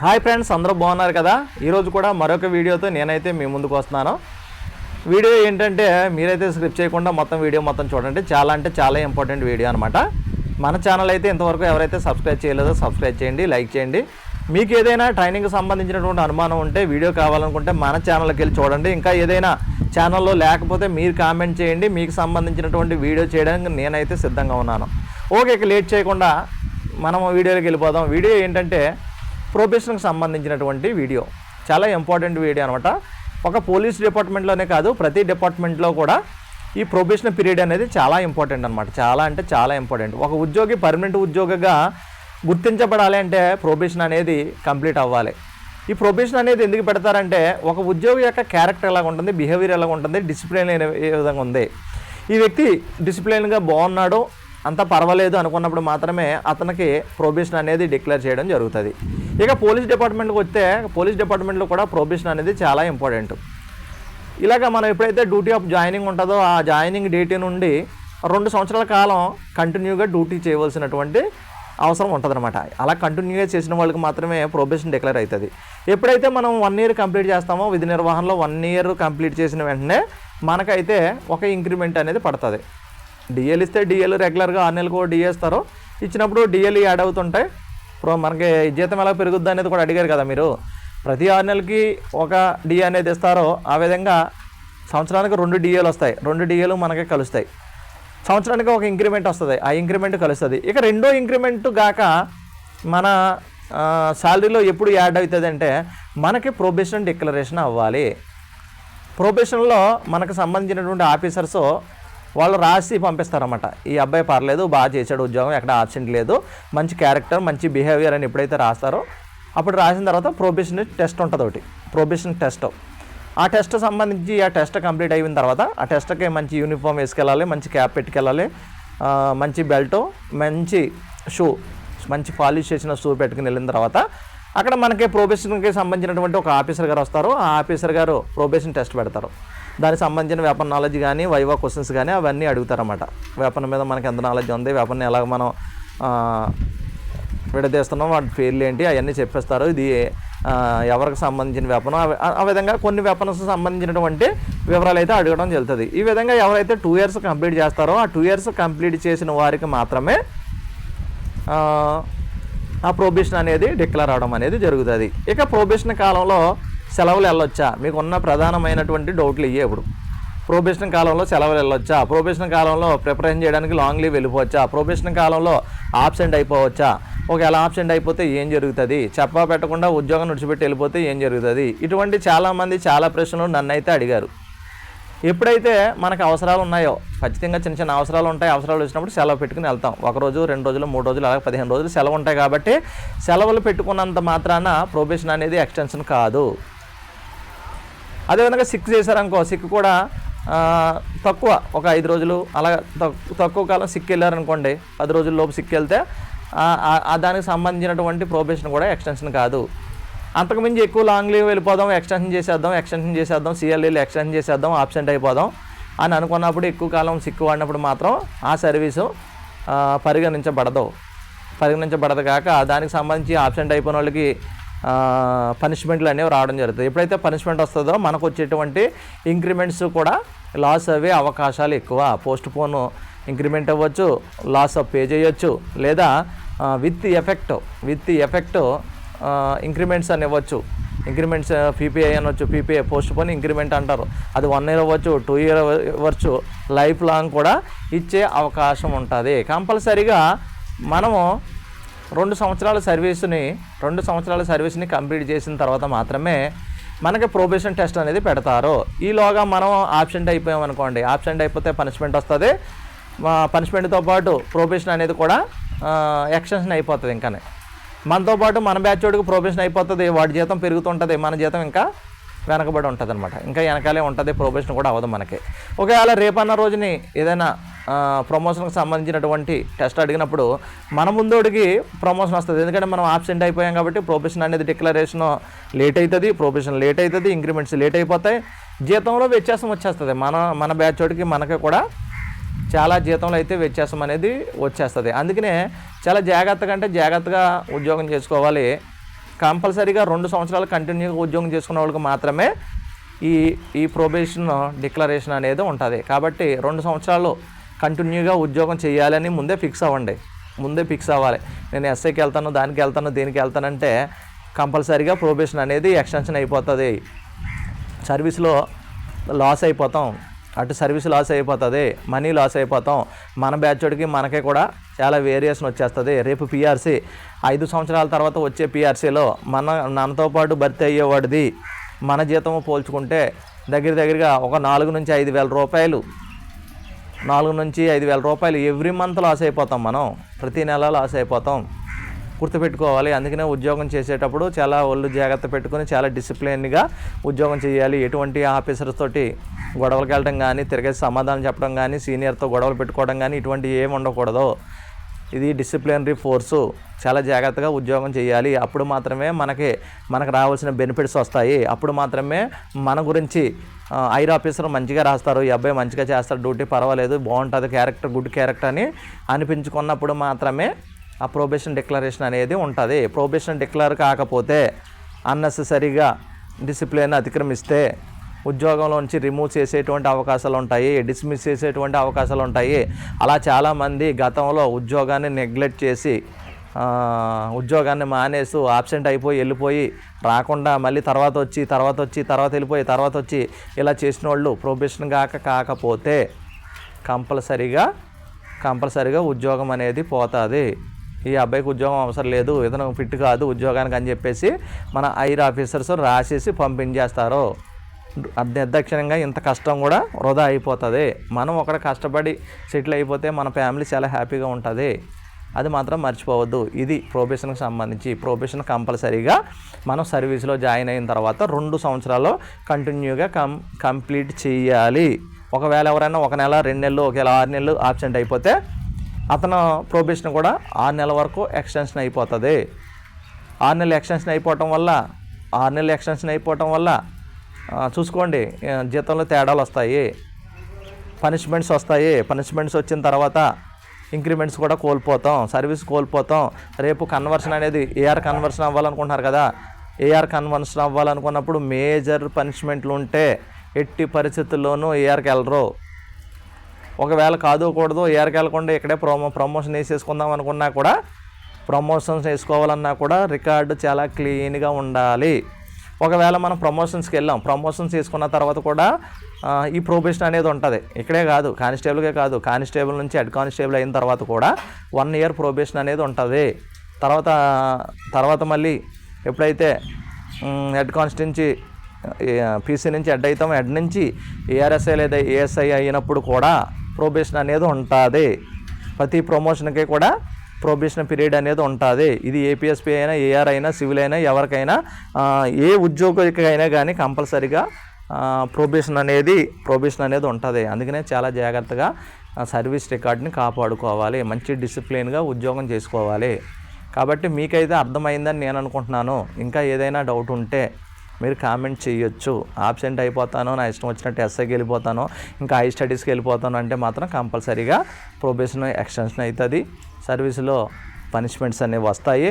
Hi friends అందరూ బాగున్నారు కదా? ఈరోజు కూడా మరొక వీడియోతో నేనైతే మీ ముందుకు వస్తున్నాను. వీడియో ఏంటంటే మీరైతే స్క్రిప్ట్ చేయకుండా మొత్తం వీడియో మొత్తం చూడండి. చాలా అంటే చాలా ఇంపార్టెంట్ వీడియో అనమాట మన ఛానల్ అయితే ఇంతవరకు ఎవరైతే సబ్స్క్రైబ్ చేయలేదో సబ్స్క్రైబ్ చేయండి లైక్ చేయండి. మీకు ఏదైనా ట్రైనింగ్కి సంబంధించినటువంటి అనుమానం ఉంటే వీడియో కావాలనుకుంటే మన ఛానల్కి వెళ్ళి చూడండి. ఇంకా ఏదైనా ఛానల్లో లేకపోతే మీరు కామెంట్ చేయండి. మీకు సంబంధించినటువంటి వీడియో చేయడానికి నేనైతే సిద్ధంగా ఉన్నాను. ఓకే ఇక లేట్ చేయకుండా మనం వీడియోలోకి వెళ్ళిపోదాం. వీడియో ఏంటంటే ప్రొబేషన్కి సంబంధించినటువంటి వీడియో. చాలా ఇంపార్టెంట్ వీడియో అనమాట ఒక పోలీస్ డిపార్ట్మెంట్లోనే కాదు ప్రతి డిపార్ట్మెంట్లో కూడా ఈ ప్రొబేషన్ పీరియడ్ అనేది చాలా ఇంపార్టెంట్ అనమాట చాలా అంటే చాలా ఇంపార్టెంట్ ఒక ఉద్యోగి పర్మనెంట్ ఉద్యోగిగా గుర్తించబడాలి అంటే ప్రొబేషన్ అనేది కంప్లీట్ అవ్వాలి. ఈ ప్రొబేషన్ అనేది ఎందుకు పెడతారంటే ఒక ఉద్యోగి యొక్క క్యారెక్టర్ ఎలా ఉంటుంది బిహేవియర్ ఎలా ఉంటుంది డిసిప్లిన్ ఏ విధంగా ఉంది. ఈ వ్యక్తి డిసిప్లిన్గా బాగున్నాడు అంత పర్వాలేదు అనుకున్నప్పుడు మాత్రమే అతనికి ప్రొబేషన్ అనేది డిక్లేర్ చేయడం జరుగుతుంది. ఇక పోలీస్ డిపార్ట్మెంట్కి వస్తే పోలీస్ డిపార్ట్మెంట్లో కూడా ప్రొబేషన్ అనేది చాలా ఇంపార్టెంట్ ఇలాగ మనం ఎప్పుడైతే డ్యూటీ ఆఫ్ జాయినింగ్ ఉంటుందో ఆ జాయినింగ్ డేట్ నుండి రెండు సంవత్సరాల కాలం కంటిన్యూగా డ్యూటీ చేయవలసినటువంటి అవసరం ఉంటుందన్నమాట. అలా కంటిన్యూగా చేసిన వాళ్ళకి మాత్రమే ప్రొబేషన్ డిక్లేర్ అవుతుంది ఎప్పుడైతే మనం వన్ ఇయర్ కంప్లీట్ చేస్తామో విధి నిర్వహణలో వన్ ఇయర్ కంప్లీట్ చేసిన వెంటనే మనకైతే ఒక ఇంక్రిమెంట్ అనేది పడుతుంది. డిఎల్ ఇస్తే డిఎల్ రెగ్యులర్గా ఆరు నెలలకు డిఏ ఇచ్చినప్పుడు డిఎల్ యాడ్ అవుతుంటాయి. ఇప్పుడు మనకి జీతం ఎలా పెరుగుద్ది అనేది కూడా అడిగారు కదా మీరు. ప్రతి ఆరు నెలలకి ఒక డిఏ అనేది ఇస్తారో ఆ విధంగా సంవత్సరానికి రెండు డిఏలు వస్తాయి. రెండు డిఏలు మనకి కలుస్తాయి. సంవత్సరానికి ఒక ఇంక్రిమెంట్ వస్తుంది. ఆ ఇంక్రిమెంట్ కలుస్తుంది. ఇక రెండో ఇంక్రిమెంట్ గాక మన శాలరీలో ఎప్పుడు యాడ్ అవుతుంది అంటే మనకి ప్రొబేషన్ డిక్లరేషన్ అవ్వాలి. ప్రొబేషన్లో మనకు సంబంధించినటువంటి ఆఫీసర్స్ వాళ్ళు రాసి పంపిస్తారన్నమాట. ఈ అబ్బాయి పర్లేదు బాగా చేశాడు ఉద్యోగం ఎక్కడ ఆబ్సెంట్ లేదు మంచి క్యారెక్టర్ మంచి బిహేవియర్ అని ఎప్పుడైతే రాస్తారో అప్పుడు రాసిన తర్వాత ప్రొబేషన్ టెస్ట్ ఉంటుంది ఒకటి. ప్రొబేషన్ టెస్ట్ ఆ టెస్ట్ సంబంధించి ఆ టెస్ట్ కంప్లీట్ అయిన తర్వాత ఆ టెస్ట్కి మంచి యూనిఫామ్ వేసుకెళ్ళాలి మంచి క్యాప్ పెట్టుకెళ్ళాలి మంచి బెల్ట్ మంచి షూ మంచి పాలిష్ చేసిన షూ పెట్టుకుని వెళ్ళిన తర్వాత అక్కడ మనకి ప్రొబేషన్కి సంబంధించినటువంటి ఒక ఆఫీసర్ గారు వస్తారు. ఆ ఆఫీసర్ గారు ప్రొబేషన్ టెస్ట్ పెడతారు. దానికి సంబంధించిన వెపన్ నాలెడ్జ్ కానీ వైవా క్వశ్చన్స్ కానీ అవన్నీ అడుగుతారన్నమాట. వెపన్ మీద మనకి ఎంత నాలెడ్జ్ ఉంది వెపన్ ఎలాగ మనం విడదీస్తున్నాం వాటి పేర్లు ఏంటి అవన్నీ చెప్పేస్తారు. ఇది ఎవరికి సంబంధించిన వెపనం ఆ- విధంగా కొన్ని వెపన్స్ సంబంధించినటువంటి వివరాలు అయితే అడగడం జరుగుతుంది. ఈ విధంగా ఎవరైతే టూ ఇయర్స్ కంప్లీట్ చేస్తారో ఆ టూ ఇయర్స్ కంప్లీట్ చేసిన వారికి మాత్రమే ఆ, ఆ ప్రొబేషన్ అనేది డిక్లేర్ అవడం అనేది జరుగుతుంది. ఇక ప్రొబేషన్ కాలంలో సెలవులు వెళ్ళొచ్చా? మీకు ఉన్న ప్రధానమైనటువంటి డౌట్లు ఇవే ఇప్పుడు. ప్రొబేషన్ కాలంలో సెలవులు వెళ్ళొచ్చా? ప్రొబేషన్ కాలంలో ప్రిపరేషన్ చేయడానికి లాంగ్ లీవ్ వెళ్ళిపోవచ్చా? ప్రొబేషన్ కాలంలో ఆబ్సెంట్ అయిపోవచ్చా? ఒకవేళ ఆబ్సెంట్ అయిపోతే ఏం జరుగుతుంది? చెప్పా పెట్టకుండా ఉద్యోగం విడిచిపెట్టి వెళ్ళిపోతే ఏం జరుగుతుంది? ఇటువంటి చాలామంది చాలా ప్రశ్నలు నన్ను అయితే అడిగారు. ఎప్పుడైతే మనకు అవసరాలు ఉన్నాయో ఖచ్చితంగా చిన్న చిన్న అవసరాలు ఉంటాయి అవసరాలు వచ్చినప్పుడు సెలవు పెట్టుకుని వెళ్తాం. ఒక రోజు రెండు రోజులు మూడు రోజులు అలాగే పదిహేను రోజులు సెలవు ఉంటాయి కాబట్టి సెలవులు పెట్టుకున్నంత మాత్రాన ప్రొబేషన్ అనేది ఎక్స్టెన్షన్ కాదు. అదేవిధంగా సిక్ చేశారనుకో సిక్ కూడా తక్కువ. ఒక ఐదు రోజులు అలా తక్కువ కాలం సిక్ వెళ్ళారనుకోండి పది రోజుల లోపు సిక్ వెళ్తే దానికి సంబంధించినటువంటి ప్రొబేషన్ కూడా ఎక్స్టెన్షన్ కాదు. అంతకుమించి ఎక్కువ లాంగ్ లీవ్ వెళ్ళిపోదాం ఎక్స్టెన్షన్ చేసేద్దాం ఎక్స్టెన్షన్ చేసేద్దాం సిఎల్ఈలు ఎక్స్టెన్షన్ చేసేద్దాం ఆబ్సెంట్ అయిపోదాం అని అనుకున్నప్పుడు ఎక్కువ కాలం సిక్ వాడినప్పుడు మాత్రం ఆ సర్వీసు పరిగణించబడదు. పరిగణించబడదు కాక దానికి సంబంధించి ఆబ్సెంట్ అయిపోయిన వాళ్ళకి పనిష్మెంట్లు అనేవి రావడం జరుగుతుంది. ఎప్పుడైతే పనిష్మెంట్ వస్తుందో మనకు వచ్చేటువంటి ఇంక్రిమెంట్స్ కూడా లాస్ అయ్యే అవకాశాలు ఎక్కువ. పోస్ట్ పోన్ ఇంక్రిమెంట్ అవ్వచ్చు లాస్ ఆఫ్ పే చేయొచ్చు లేదా with effect with effect increments అని ఇవ్వచ్చు. ఇంక్రిమెంట్స్ పీపీఐ అనవచ్చు పీపీఐ పోస్ట్ పోన్ ఇంక్రిమెంట్ అంటారు. అది వన్ ఇయర్ అవ్వచ్చు టూ ఇయర్ అవ్వచ్చు లైఫ్ లాంగ్ కూడా ఇచ్చే అవకాశం ఉంటుంది. కంపల్సరీగా మనము రెండు సంవత్సరాల సర్వీస్ని రెండు సంవత్సరాల సర్వీస్ని కంప్లీట్ చేసిన తర్వాత మాత్రమే మనకి ప్రొబేషన్ టెస్ట్ అనేది పెడతారు. ఈలోగా మనం ఆబ్సెంట్ అయిపోయాం అనుకోండి. ఆబ్సెంట్ అయిపోతే పనిష్మెంట్ వస్తుంది. పనిష్మెంట్తో పాటు ప్రొబేషన్ అనేది కూడా ఎక్స్టెన్షన్ అయిపోతుంది ఇంకానే. మనతో పాటు మన బ్యాచ్ వాడికి ప్రొబేషన్ అయిపోతుంది. వాడి జీతం పెరుగుతుంటుంది. మన జీతం ఇంకా వెనకబడి ఉంటుంది అనమాట ఇంకా వెనకాలే ఉంటుంది ప్రొబేషన్ కూడా అవ్వదు మనకి. ఒకవేళ రేపన్న రోజుని ఏదైనా ప్రమోషన్కి సంబంధించినటువంటి టెస్ట్ అడిగినప్పుడు మన ముందోడికి ప్రమోషన్ వస్తుంది. ఎందుకంటే మనం ఆబ్సెంట్ అయిపోయాం కాబట్టి ప్రొఫెషన్ అనేది డిక్లరేషన్ లేట్ అవుతుంది ప్రొఫెషన్ లేట్ అవుతుంది ఇంక్రిమెంట్స్ లేట్ అయిపోతాయి. జీతంలో వ్యత్యాసం వచ్చేస్తుంది. మన మన బ్యాచ్ వాడికి మనకి కూడా చాలా జీతంలో అయితే వ్యత్యాసం అనేది వచ్చేస్తుంది. అందుకనే చాలా జాగ్రత్తగా అంటే జాగ్రత్తగా ఉద్యోగం చేసుకోవాలి. కంపల్సరీగా రెండు సంవత్సరాలు కంటిన్యూగా ఉద్యోగం చేసుకున్న వాళ్ళకి మాత్రమే ఈ ఈ ప్రొబేషన్ డిక్లరేషన్ అనేది ఉంటుంది. కాబట్టి రెండు సంవత్సరాలు కంటిన్యూగా ఉద్యోగం చేయాలని ముందే ఫిక్స్ అవ్వండి. ముందే ఫిక్స్ అవ్వాలి. నేను ఎస్ఐకి వెళ్తాను దానికి వెళ్తాను దీనికి వెళ్తానంటే కంపల్సరీగా ప్రొబేషన్ అనేది ఎక్స్టెన్షన్ అయిపోతుంది. సర్వీస్లో లాస్ అయిపోతాం. అటు సర్వీస్ లాస్ అయిపోతుంది మనీ లాస్ అయిపోతాం. మన బ్యాచ్డికి మనకే కూడా చాలా వేరియేషన్ వచ్చేస్తుంది. రేపు పిఆర్సీ ఐదు సంవత్సరాల తర్వాత వచ్చే పిఆర్సీలో మన మనతో పాటు భర్తీ అయ్యేవాడిది మన జీతము పోల్చుకుంటే దగ్గర దగ్గరగా ఒక నాలుగు నుంచి ఐదు వేల రూపాయలు. నాలుగు నుంచి ఐదు వేల రూపాయలు ఎవ్రీ మంత్ లాస్ అయిపోతాం మనం. ప్రతి నెల లాస్ అయిపోతాం. గుర్తుపెట్టుకోవాలి. అందుకనే ఉద్యోగం చేసేటప్పుడు చాలా ఒళ్ళు జాగ్రత్త పెట్టుకొని చాలా డిసిప్లిన్గా ఉద్యోగం చేయాలి. ఎటువంటి ఆఫీసర్స్ తోటి గొడవలకు వెళ్ళడం కానీ తిరగేసి సమాధానం చెప్పడం కానీ సీనియర్తో గొడవలు పెట్టుకోవడం కానీ ఇటువంటి ఏమి ఉండకూడదు. ఇది డిసిప్లినరీ ఫోర్సు. చాలా జాగ్రత్తగా ఉద్యోగం చేయాలి. అప్పుడు మాత్రమే మనకి మనకు రావాల్సిన బెనిఫిట్స్ వస్తాయి. అప్పుడు మాత్రమే మన గురించి ఐర్ ఆఫీసర్ మంచిగా రాస్తారు. ఈ అబ్బాయి మంచిగా చేస్తారు డ్యూటీ పర్వాలేదు. బాగుంటుంది. క్యారెక్టర్ గుడ్ క్యారెక్టర్ అని అనిపించుకున్నప్పుడు మాత్రమే ఆ ప్రొబేషన్ డిక్లరేషన్ అనేది ఉంటుంది. ప్రొబేషన్ డిక్లేర్ కాకపోతే అన్నెసెసరీగా డిసిప్లిన్ అతిక్రమిస్తే ఉద్యోగంలో నుంచి రిమూవ్ చేసేటువంటి అవకాశాలు ఉంటాయి డిస్మిస్ చేసేటువంటి అవకాశాలు ఉంటాయి. అలా చాలామంది గతంలో ఉద్యోగాన్ని నెగ్లెక్ట్ చేసి ఉద్యోగాన్ని మానేసి ఆబ్సెంట్ అయిపోయి వెళ్ళిపోయి రాకుండా మళ్ళీ తర్వాత వచ్చి తర్వాత వచ్చి తర్వాత వెళ్ళిపోయి తర్వాత వచ్చి ఇలా చేసిన వాళ్ళు ప్రొబేషన్ కాక కాకపోతే కంపల్సరీగా కంపల్సరీగా ఉద్యోగం అనేది పోతుంది. ఈ అబ్బాయికి ఉద్యోగం అవసరం లేదు ఇతను ఫిట్ కాదు ఉద్యోగానికి అని చెప్పేసి మన ఐర్ ఆఫీసర్స్ రాసేసి పంపించేస్తారు. నిర్దక్షిణంగా ఇంత కష్టం కూడా వృధా అయిపోతుంది. మనం ఒకటి కష్టపడి సెటిల్ అయిపోతే మన ఫ్యామిలీ చాలా హ్యాపీగా ఉంటుంది. అది మాత్రం మర్చిపోవద్దు. ఇది ప్రొబేషన్కి సంబంధించి ప్రొబేషన్ కంపల్సరీగా మనం సర్వీస్లో జాయిన్ అయిన తర్వాత రెండు సంవత్సరాలు కంటిన్యూగా కం కంప్లీట్ చేయాలి. ఒకవేళ ఎవరైనా ఒక నెల రెండు నెలలు ఒకవేళ ఆరు నెలలు ఆబ్సెంట్ అయిపోతే అతను ప్రొబేషన్ కూడా ఆరు నెలల వరకు ఎక్స్టెన్షన్ అయిపోతుంది. ఆరు నెలలు ఎక్స్టెన్షన్ అయిపోవటం వల్ల ఆరు నెలలు ఎక్స్టెన్షన్ అయిపోవటం వల్ల చూసుకోండి జీతంలో తేడాలు వస్తాయి. పనిష్మెంట్స్ వస్తాయి. పనిష్మెంట్స్ వచ్చిన తర్వాత ఇంక్రిమెంట్స్ కూడా కోల్పోతాం. సర్వీస్ కోల్పోతాం. రేపు కన్వర్షన్ అనేది ఏఆర్ కన్వర్షన్ అవ్వాలనుకుంటున్నారు కదా ఏఆర్ కన్వర్షన్ అవ్వాలనుకున్నప్పుడు మేజర్ పనిష్మెంట్లు ఉంటే ఎట్టి పరిస్థితుల్లోనూ ఏఆర్కి వెళ్ళరు. ఒకవేళ కాదు కూడదు ఏఆర్కి ఇక్కడే ప్రమో ప్రమోషన్ వేసేసుకుందాం అనుకున్నా కూడా ప్రమోషన్స్ వేసుకోవాలన్నా కూడా రికార్డు చాలా క్లీన్గా ఉండాలి. ఒకవేళ మనం ప్రమోషన్స్కి వెళ్ళాం ప్రమోషన్స్ తీసుకున్న తర్వాత కూడా ఈ ప్రొబేషన్ అనేది ఉంటుంది. ఇక్కడే కాదు కానిస్టేబుల్కే కాదు కానిస్టేబుల్ నుంచి హెడ్ కానిస్టేబుల్ అయిన తర్వాత కూడా వన్ ఇయర్ ప్రొబేషన్ అనేది ఉంటుంది. తర్వాత తర్వాత మళ్ళీ ఎప్పుడైతే హెడ్ కానిస్టేబుల్ నుంచి పీసీ నుంచి హెడ్ అవుతాం హెడ్ నుంచి ఏఆర్ఎస్ఐ లేదా ఏఎస్ఐ అయినప్పుడు కూడా ప్రొబేషన్ అనేది ఉంటుంది. ప్రతి ప్రమోషన్కి కూడా ప్రొబేషన్ పీరియడ్ అనేది ఉంటుంది. ఇది ఏపీఎస్పీ అయినా ఏఆర్ అయినా సివిల్ అయినా ఎవరికైనా ఏ ఉద్యోగికైనా కానీ కంపల్సరీగా ప్రొబేషన్ అనేది ప్రొబేషన్ అనేది ఉంటుంది. అందుకనే చాలా జాగ్రత్తగా సర్వీస్ రికార్డ్ని కాపాడుకోవాలి. మంచి డిసిప్లిన్గా ఉద్యోగం చేసుకోవాలి. కాబట్టి మీకైతే అర్థమైందని నేను అనుకుంటున్నాను. ఇంకా ఏదైనా డౌట్ ఉంటే మీరు కామెంట్ చేయొచ్చు. ఆబ్సెంట్ అయిపోతాను నా ఇష్టం వచ్చినట్టు ఎస్ఐకి వెళ్ళిపోతాను ఇంకా హై స్టడీస్కి వెళ్ళిపోతాను అంటే మాత్రం కంపల్సరీగా ప్రొబేషన్ ఎక్స్టెన్షన్ అవుతుంది సర్వీస్లో పనిష్మెంట్స్ అనేవి వస్తాయి.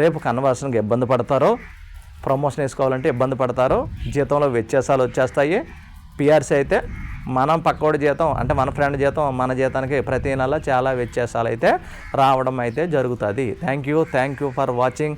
రేపు కన్వర్షన్కి ఇబ్బంది పడతారు. ప్రమోషన్ వేసుకోవాలంటే ఇబ్బంది పడతారు. జీతంలో వ్యత్యాసాలు వచ్చేస్తాయి. పిఆర్సీ అయితే మనం పక్కోడి జీతం అంటే మన ఫ్రెండ్ జీతం మన జీతానికి ప్రతి నెల చాలా వ్యత్యాసాలు అయితే రావడం అయితే జరుగుతుంది. Thank you thank you for watching